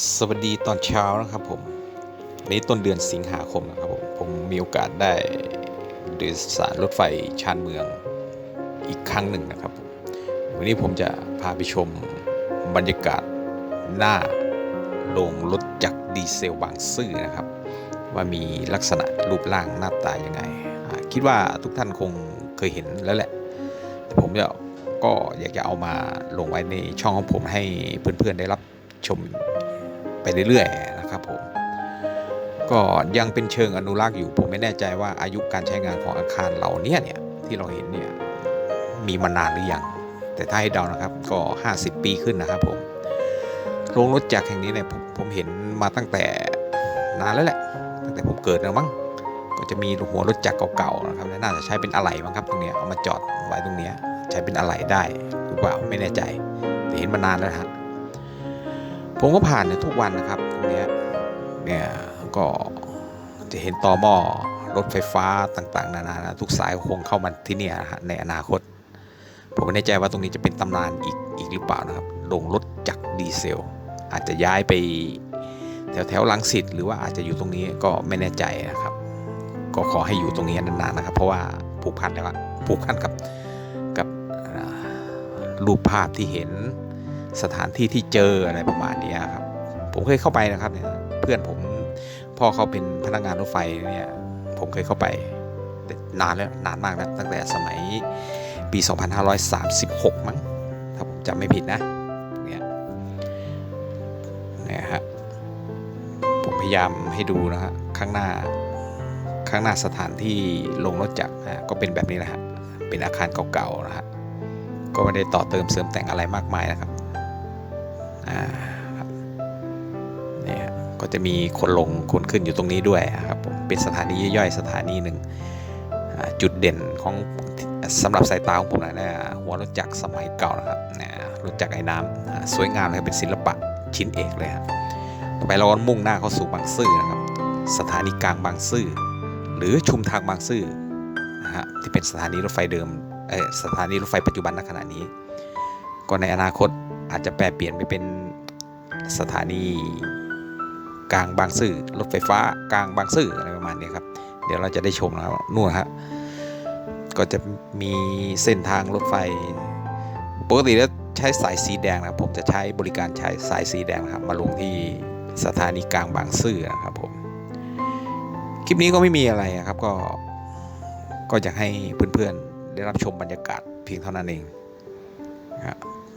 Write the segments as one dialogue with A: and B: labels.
A: สวัสดีตอนเช้านะครับผมวันนี้ต้นเดือนสิงหาคมนะครับผมผมมีโอกาสได้โดยสารรถไฟชานเมืองอีกครั้งหนึ่งนะครับผมวันนี้ผมจะพาไปชมบรรยากาศหน้าโรงรถจักรดีเซลบางซื่อนะครับ ว่ามีลักษณะรูปร่างหน้าตายังไง คิดว่าทุกท่านคงเคยเห็นแล้วแหละ แต่ผมจะก็อยากจะเอามาลงไว้ในช่องของผมให้เพื่อนๆได้รับชม ไปเรื่อยๆนะครับผมก็ยังเป็นเชิงอนุรักษ์อยู่ ผมไม่แน่ใจว่าอายุการใช้งานของอาคารเหล่านี้เนี่ยที่เราเห็นเนี่ยมีมานานหรือยัง แต่ถ้าให้เดานะครับก็ 50 ปีขึ้นนะครับผมโรงรถจักรแห่งนี้เนี่ยผมผมเห็นมาตั้งแต่นานแล้วแหละ ตั้งแต่ผมเกิดแล้วมั้งก็จะมีหัวรถจักรเก่าๆนะครับและน่าจะใช้เป็นอะไหล่มั้งครับตรงเนี้ยเอามาจอดไว้ตรงเนี้ยใช้เป็นอะไหล่ได้หรือเปล่าไม่แน่ใจแต่เห็นมานานแล้วฮะ ผมก็ผ่านเนี่ยทุกวันนะครับตรงนี้เนี่ยก็จะเห็นต่อหม้อรถไฟฟ้าต่างๆ นานานะทุกสายคงเข้ามาที่นี่นะฮะในอนาคต ผมไม่แน่ใจว่าตรงนี้จะเป็นตำนานอีกอีกหรือเปล่านะครับโรงรถจักรดีเซล อาจจะย้ายไปแถวแถวลังสิตหรือว่าอาจจะอยู่ตรงนี้ก็ไม่แน่ใจนะครับ ก็ขอให้อยู่ตรงนี้นานๆนะครับ เพราะว่าผูกพันแล้วผูกพันกับกับรูปภาพที่เห็น สถานที่ที่เจออะไรประมาณนี้ครับ ผมเคยเข้าไปนะครับเนี่ยเพื่อนผมพ่อเขาเป็นพนักงานรถไฟเนี่ยผมเคยเข้าไปนานแล้วนานมากแล้วตั้งแต่สมัยปี 2536 มั้งถ้าผมจำไม่ผิดนะเนี่ยเนี่ยฮะผมพยายามให้ดูนะฮะข้างหน้าข้างหน้าสถานที่ลงรถจักรนะก็เป็นแบบนี้นะฮะเป็นอาคารเก่าๆนะฮะก็ไม่ได้ต่อเติมเสริมแต่งอะไรมากมายนะครับ อ่าครับเนี่ยก็จะมีคนลงคนขึ้นอยู่ตรงนี้ด้วยครับผมเป็นสถานีย่อยๆสถานีหนึ่งจุดเด่นของสำหรับสายตาของผมนะเนี่ยหัวรถจักรสมัยเก่านะครับเนี่ยรถจักรไอ้น้ำสวยงามเลยเป็นศิลปะชิ้นเอกเลยครับต่อไปเราก็มุ่งหน้าเข้าสู่บางซื่อนะครับ สถานีกลางบางซื่อหรือชุมทางบางซื่อนะฮะที่เป็นสถานีรถไฟเดิมสถานีรถไฟปัจจุบันณขณะนี้ ก็ในอนาคต อาจจะแปลเปลี่ยนไปเป็นสถานีกลางบางซื่อรถไฟฟ้ากลางบางซื่ออะไรประมาณนี้ครับ เดี๋ยวเราจะได้ชมแล้วนู่นฮะก็จะมีเส้นทางรถไฟ ปกติแล้วใช้สายสีแดงนะครับผมจะใช้บริการใช้สายสีแดงนะครับมาลงที่สถานีกลางบางซื่อนะครับผมคลิปนี้ก็ไม่มีอะไรครับก็ก็อยากให้เพื่อนๆได้รับชมบรรยากาศเพียงเท่านั้นเอง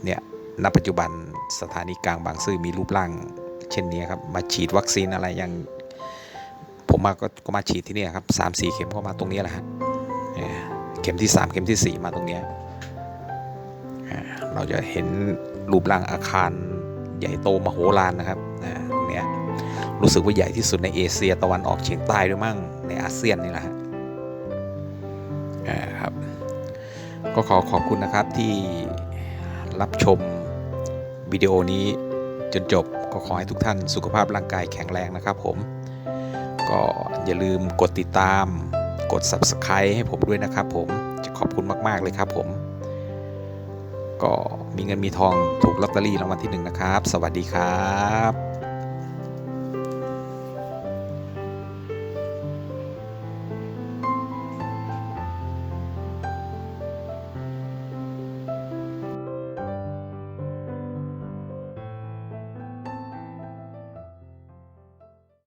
A: เนี่ย ณปัจจุบันสถานีกลางบางซื่อมีรูปร่าง เช่นนี้ครับ มาฉีดวัคซีนอะไรยัง ผมมาก็ก็มาฉีดที่นี่ครับสามสี่เข็มก็มาตรงนี้แหละฮะเข็มที่สามเข็มที่สี่มาตรงนี้เราจะเห็นรูปร่างอาคารใหญ่โตมโหฬารนะครับตรงนี้รู้สึกว่าใหญ่ที่สุดในเอเชียตะวันออกเฉียงใต้ด้วยมั้งในอาเซียนนี่แหละครับ ก็ขอขอบคุณนะครับที่รับชม วิดีโอนี้จนจบก็ขอให้ทุกท่านสุขภาพร่างกายแข็งแรงนะครับผม ก็อย่าลืมกดติดตาม กด Subscribe ให้ผมด้วยนะครับผมจะขอบคุณมาก ๆ เลยครับผม ก็มีเงินมีทองถูกลอตเตอรี่รางวัลที่หนึ่งนะครับ สวัสดีครับ